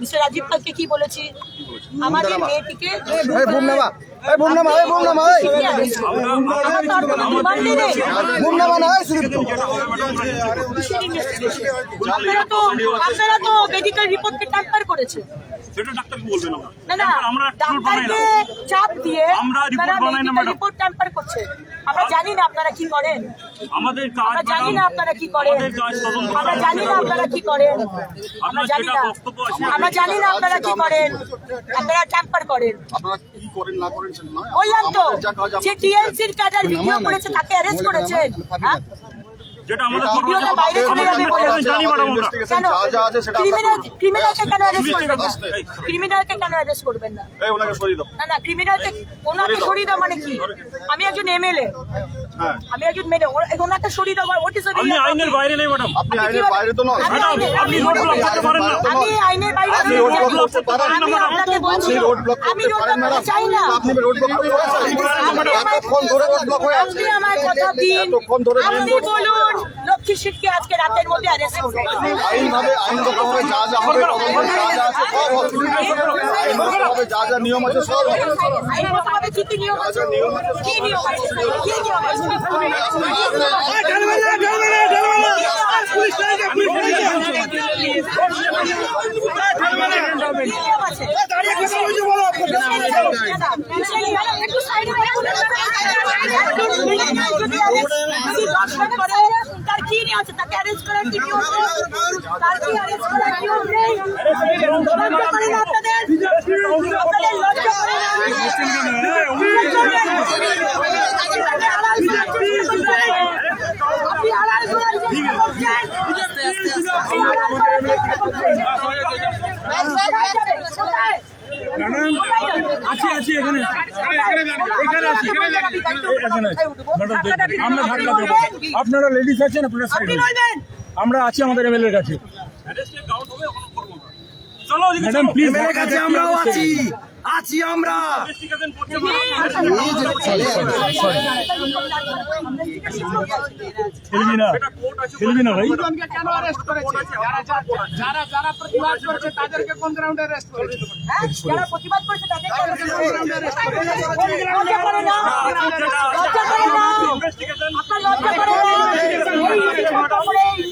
Mister Rajib পালকে কি বলেছি? আমাদের মেয়েটিকে আপনারা তো আপনারা তো মেডিকেল রিপোর্টকে ট্যাম্পার করেছে। সেটা ডাক্তারকে বলবেন না। না আমরা রিপোর্ট বানাই না। ডাক্তারকে চাপ দিয়ে। রিপোর্ট ট্যাম্পার করছে। আমরা জানি না আপনারা কি করেন। আমাদের কাজ জানি না আপনারা কি করেন। আমরা। জানি না আপনারা কি করেন। আমরা আপনার জানি না। আমরা জানি না আপনারা কি করেন। আপনারা ট্যাম্পার করেন। আপনারা কি করেন না করেন সেটা নয়। বললাম তো আমাদের যা টিএলসির ক্যাডার ভিডিও করেছে তাকে অ্যারেস্ট করেছেন। হ্যাঁ? যেটা আমাদের ভিডিওটা বাইরে চলে যাবে বলে জানি ম্যাডাম আমরা। কেন? যা যা আছে সেটা ক্রিমিনাল ক্রিমিনালকে কেন অ্যারেস্ট করবেন না? ক্রিমিনালকে কেন অ্যারেস্ট করবেন না? এই ওনাকে সরিয়ে দাও। না না ক্রিমিনালকে ওনাকে সরিয়ে দাও। মানে কি? আমি একজন এমএলএ। আমি একজন মেয়ে ওর এখন একটা শরীর আমার ওটি শরীর আপনি আইনের বাইরে নেই ম্যাডাম। আপনি আইনের বাইরে তো নয়। আমি ম্যাডাম আইনের- আপনি রোড ব্লক করতে পারেন না। আমি আইনের বাইরে আপনি রোড ব্লক করতে পারেন না আপনাকে বলছি আপনি রোড ব্লক আমি করতে পারেন না চাই না। আপনি রোড ব্লক করতে পারেন এতক্ষণ ধরে রোড ব্লক হয়ে আছে আপনি আমার কথা দিন এতক্ষণ ধরে আপনি বলুন সিটকে আজকে রাতের মধ্যে অ্যারেস্ট করুন আইনভাবে আইনগতভাবে যা যা হবে যা যা আছে সব হবে। যা যা নিয়ম আছে সব আইনগতভাবে কি কি নিয়ম আছে কি নিয়ম আছে কি নিয়ম আছে? কি নিয়ম আছে? একটু সাইডে তার কি আছে তাকে করার কি নিয়ম নেই? তার কি অ্যারেস্ট করার নিয়ম নেই লজ্জা করে না আপনাদের আপনাদের লজ্জা করে না আপনি আড়াল করার চেষ্টা করছেন আপনি আড়াল করার চেষ্টা করছেন কোথায়? আছি আছি এখানে। এখানে আছি আমরা ধাক্কা দেবো। আপনারা লেডিস আছেন আপনারা সাইড আমরা আছি আমাদের এমএলএর কাছে। ম্যাডাম প্লিজ কাছে আমরাও আছি। আছি আমরা। ইনভেস্টিগেশন করছে খেলবি না খেলবি না ভাই হ্যাঁ? যারা প্রতিবাদ করেছে তাদেরকে লজ্জা করে না লজ্জা করে না ইনভেস্টিগেশন আপনার লজ্জা করে না এই ছোট করে এই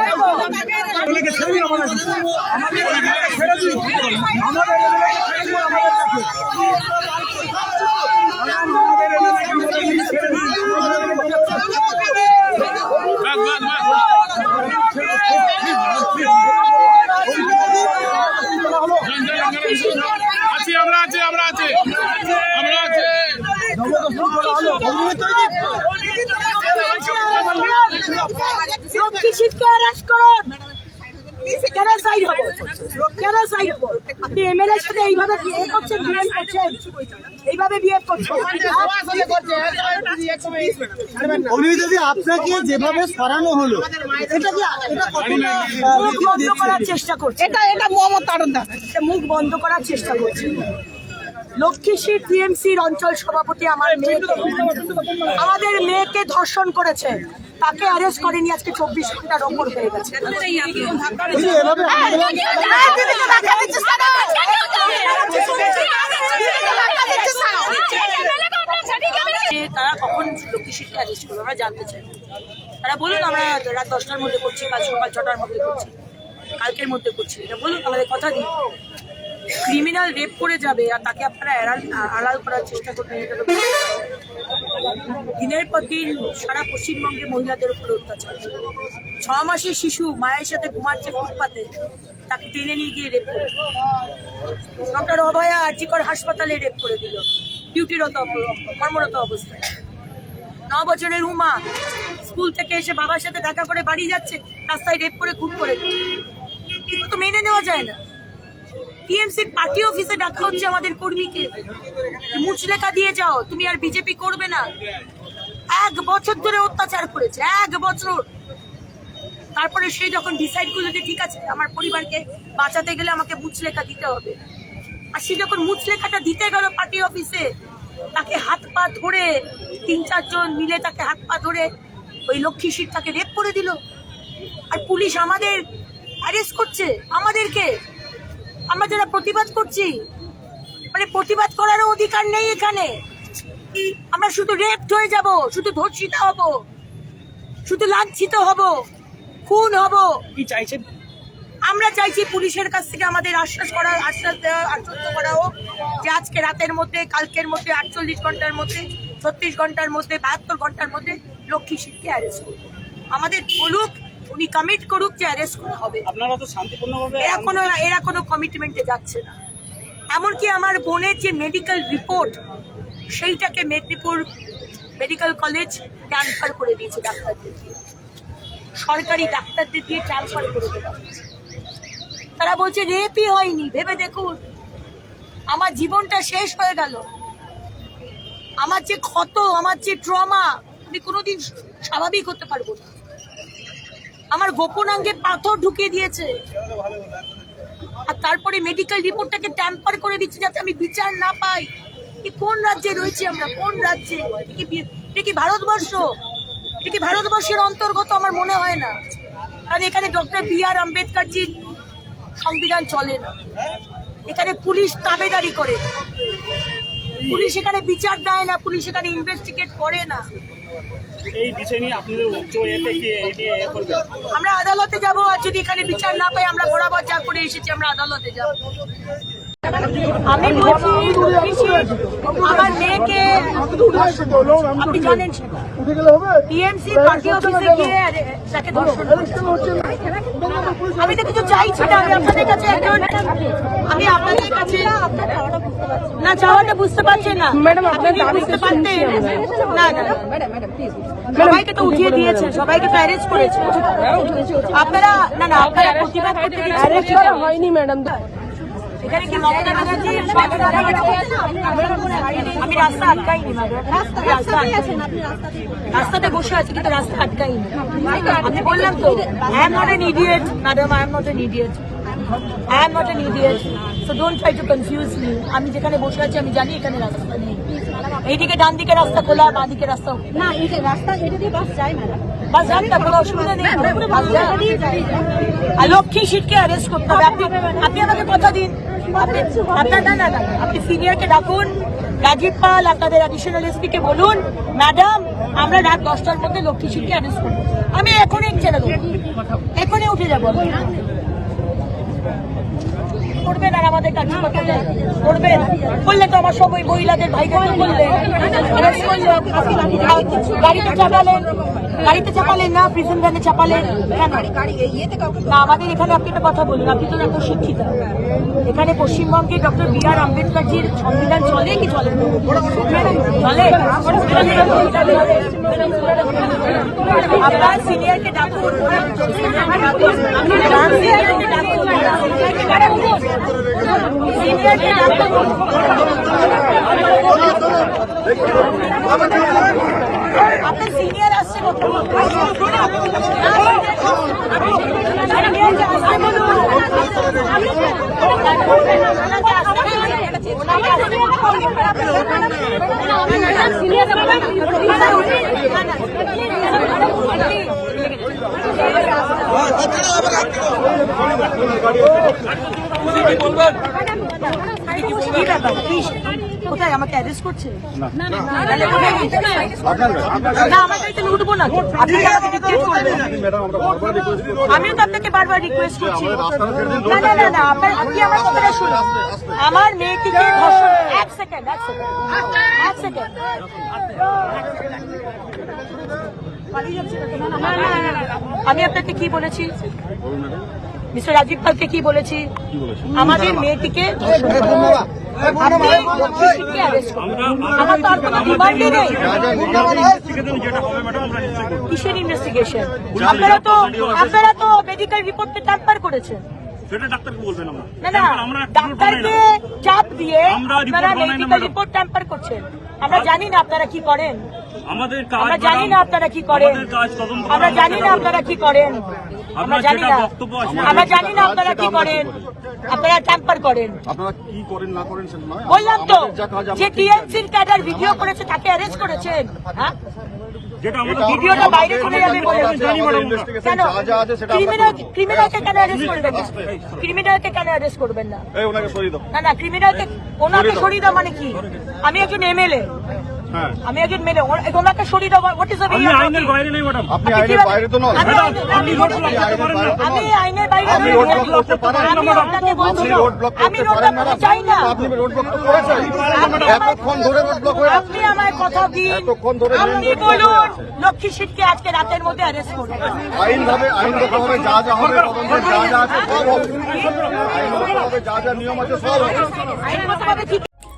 দেখো। এমএলএকে ছেড়ে দিন আমাদের কাছে। আমাদের এমএলএকে ছেড়ে দিন আমাদের এমএলএকে ছেড়ে দিন আমাদের কাছে আমাদের এমএলএকে আমাদের ছেড়ে দিন আছি আমরা আছি আমরা আছি আমরা আছি লক্ষ্মী শীতকে করুন। কেন side হব? কেন side হব? আপনি MLA এর সাথে এইভাবে করছেন, করছেন। এইভাবে behave করছেন। উনি যদি আপনাকে যেভাবে সরানো হলো এটা কি এটা কতটা মুখ বন্ধ করার চেষ্টা করছে এটা এটা মুখ বন্ধ করার চেষ্টা করছে লক্ষ্মীশ্রী টিএমসির অঞ্চল সভাপতি আমার মেয়েকে আমাদের মেয়েকে ধর্ষণ করেছে তাকে অ্যারেস্ট করেনি, আজকে চব্বিশ ঘণ্টার ওপর হয়ে গেছে। তারা কখন লক্ষ্মীশ্রীকে অ্যারেস্ট করল, আমরা জানতে চাই। তারা বলুন, আমরা রাত দশটার মধ্যে করছি, কাল সকাল ছটার মধ্যে করছি, কালকের মধ্যে করছি। এটা বলুন, আমাদের কথা দিন। ক্রিমিনাল রেপ করে যাবে আর তাকে আপনারা এড়াল, আড়াল করার চেষ্টা করবেন দিনের পর দিন সারা পশ্চিমবঙ্গে মহিলাদের উপরে অত্যাচার। ছ মাসের শিশু মায়ের সাথে ঘুমাচ্ছে ফুটপাতে, তাকে টেনে নিয়ে গিয়ে রেপ করে। ডক্টর অভয়া আর্জিকর হাসপাতালে রেপ করে দিল, ডিউটিরত কর্মরত অবস্থায়। ন বছরের উমা স্কুল থেকে এসে বাবার সাথে দেখা করে বাড়ি যাচ্ছে, রাস্তায় রেপ করে খুন করে। এগুলো তো মেনে নেওয়া যায় না। টিএমসির পার্টি অফিসে ডাকা হচ্ছে আমাদের কর্মীকে। মুচলেখা দিয়ে যাও, তুমি আর বিজেপি করবে না। এক বছর ধরে অত্যাচার করেছে, এক বছর। তারপরে সে যখন ডিসাইড করল যে ঠিক আছে, আমার পরিবারকে বাঁচাতে গেলে আমাকে মুচলেখা দিতে হবে। আর সে যখন মুচলেখাটা দিতে গেল পার্টি অফিসে, তাকে হাত পা ধরে তিন চারজন মিলে তাকে হাত পা ধরে ওই লক্ষ্মী সিট তাকে রেপ করে দিল। আর পুলিশ আমাদের অ্যারেস্ট করছে, আমাদেরকে। আমরা যারা প্রতিবাদ করছি মানে প্রতিবাদ করারও অধিকার নেই এখানে। আমরা শুধু রেপড হয়ে যাব শুধু ধর্ষিত হব শুধু লাঞ্ছিত হব খুন হব। কি চাইছেন আমরা চাইছি পুলিশের কাছ থেকে আমাদের আশ্বাস করা আশ্বাস দেওয়া আশ্বস্ত করা হোক যে আজকে রাতের মধ্যে কালকের মধ্যে আটচল্লিশ ঘণ্টার মধ্যে ছত্রিশ ঘণ্টার মধ্যে বাহাত্তর ঘণ্টার মধ্যে লক্ষ্মী সিংকে অ্যারেস্ট আমাদের বলুক উনি কমিট করুক যে অ্যারেস্ট করা হবে। আপনারা তো শান্তিপূর্ণভাবে এরা কোনো এরা কোনো কমিটমেন্টে যাচ্ছে না। এমনকি আমার বোনের যে মেডিকেল রিপোর্ট সেইটাকে মেদিনীপুর মেডিকেল কলেজ ট্রান্সফার করে দিয়েছে ডাক্তারদের দিয়ে। সরকারি ডাক্তারদের দিয়ে ট্রান্সফার করে দেওয়া। তারা বলছে রেপই হয়নি ভেবে দেখুন। আমার জীবনটা শেষ হয়ে গেল। আমার যে ক্ষত আমার যে ট্রমা আমি কোনোদিন স্বাভাবিক হতে পারব না। আমার গোপনাঙ্গে পাথর ঢুকিয়ে দিয়েছে। আর তারপরে মেডিকেল রিপোর্টটাকে ট্যাম্পার করে দিচ্ছে যাতে আমি বিচার না পাই। এ কোন রাজ্যে রয়েছি আমরা? কোন রাজ্যে? এ কি কি ভারতবর্ষ? এ কি ভারতবর্ষের অন্তর্গত? আমার মনে হয় না। কারণ এখানে ডক্টর বি আর আম্বেদকরজির সংবিধান চলে না। এখানে পুলিশ তাবেদারি করে। পুলিশ এখানে বিচার দেয় না। পুলিশ এখানে ইনভেস্টিগেট করে না। এই আমরা আদালতে যাব আর যদি এখানে বিচার না পাই, আমরা ঘোরাবার যা করে এসেছি, আমরা আদালতে যাব। আমি বলছি আমার মেয়েকে আপনি জানেন টিএমসি পার্টি অফিসে গিয়ে তাকে ধর্ষণ আমি তো কিছু চাইছি না আমি আপনাদের কাছে আমি আপনাদের কাছে না চাওয়াটা বুঝতে পারছেন না। ম্যাডাম আপনি বুঝতে পারতেন? না। সবাইকে তো উঠিয়ে দিয়েছে সবাইকে তো অ্যারেস্ট করেছে আপনারা না না আপনারা প্রতিবাদ করতে হয়নি ম্যাডাম। এখানে কি মমতা ব্যানার্জি আমি রাস্তা আটকাইনি রাস্তা রাস্তাতে বসে আছি কিন্তু রাস্তা আটকাইনি। আমি বললাম তো I am not an idiot madam I am not an idiot I am not an idiot so don't try to confuse me আমি যেখানে বসে আছি আমি জানি এখানে রাস্তা নেই। এইদিকে ডান দিকে রাস্তা খোলা বাঁ দিকে রাস্তা না এটা রাস্তা এটা দিয়ে বাস যায় ম্যাডাম বাস যান না কোনো অসুবিধা নেই। বাস যান। লক্ষ্মী সিটকে অ্যারেস্ট করতে হবে। আপনি আপনি আমাকে কথা দিন। আপনার পাল, আপনাদের অ্যাডিশনাল এসপি কে বলুন ম্যাডাম আমরা রাত দশটার মধ্যে লক্ষ্মী সিটকে অ্যারেস্ট করব। আমি এখনই ছেড়ে দেবো। এখনই উঠে যাব। করবেন আর আমাদের কাছে করবেন। বললে তো আমার সব ওই মহিলাদের ভাইকে তো বললেন গাড়িতে চাপালেন। গাড়িতে চাপালেন না প্রিজন ভ্যানে চাপালেন না, আমাদের এখানে আপনি একটা কথা বলুন, আপনি তো এত শিক্ষিত। এখানে পশ্চিমবঙ্গে ডক্টর বি আর আম্বেদকরজির সংবিধান চলে কি চলে সিনিয়রকে ডাকুন। সিনিয়রকে ডাকুন। আপনার সিনিয়র আসছে বলুন। ওনাকে আসতে কি ব্যাপার? কোথায় আমাকে অ্যারেস্ট করছে না আমার গাড়িতে উঠবো না। আপনি করবেন? আমিও তো আপনাকে বারবার রিকোয়েস্ট করছি না না না না আপনার আপনি আমার কথাটা শুনুন আমার মেয়েটিকে ধর্ষণ এক সেকেন্ড এক সেকেন্ড এক সেকেন্ড আমি আপনাকে কি বলেছি মিস্টার রাজীব পালকে কি বলেছি? আমাদের মেয়েটিকে তো কিসের ইনভেস্টিগেশন আপনারা তো আপনারা তো মেডিকেল রিপোর্টে ট্যাম্পার করেছেন। ডাক্তারকে। চাপ দিয়ে আমরা আপনারা মেডিকেল রিপোর্ট ট্যাম্পার করছেন। আমরা জানি না আপনারা কি করেন। আমাদের কাজ আমরা জানি না আপনারা কি করেন। আমরা জানি না আপনারা কি করেন। আমরা আপনার জানি না। আমরা জানি না আপনারা কি করেন। আপনারা ট্যাম্পার করেন। আপনারা কি করেন না করেন বললাম তো যে টিএমসির ক্যাডার ভিডিও করেছে তাকে অ্যারেস্ট করেছেন। হ্যাঁ? যেটা আমাদের ভিডিওটা বাইরে চলে যাবে কেন? ক্রিমিনাল ক্রিমিনালকে কেন অ্যারেস্ট করবেন না? ক্রিমিনালকে কেন অ্যারেস্ট করবেন না? এই ওনাকে সরিয়ে দাও। না না ক্রিমিনালকে ওনাকে সরিয়ে দাও মানে কি? আমি একজন এমএলএ। আমি একজন মেলে ওনাকে সরিয়ে দেওয়া হোয়াট ইজ আইনের বাইরে নেই ম্যাডাম আপনি আইনের বাইরে তো নন। আমি রোড ব্লক করতে পারি না। আমি আইনের বাইরে আপনি রোড ব্লক করতে পারেন আমি আপনাকে আপনি রোড ব্লক করতে পারেন না চাই না। আপনি রোড ব্লক তো করেছেন আমার- এতক্ষণ ধরে রোড ব্লক হয়ে আপনি আমার কথা দিন। এতক্ষণ ধরে আপনি road block হয়ে বলুন লক্ষ্মী সিটকে আজকে রাতের মধ্যে অ্যারেস্ট করুন। আইন ভাবে আইনগত ভাবে যা যা হবে তদন্তে যা যা আছে সব হবে। আইনগত ভাবে যা যা নিয়ম আছে সব হবে।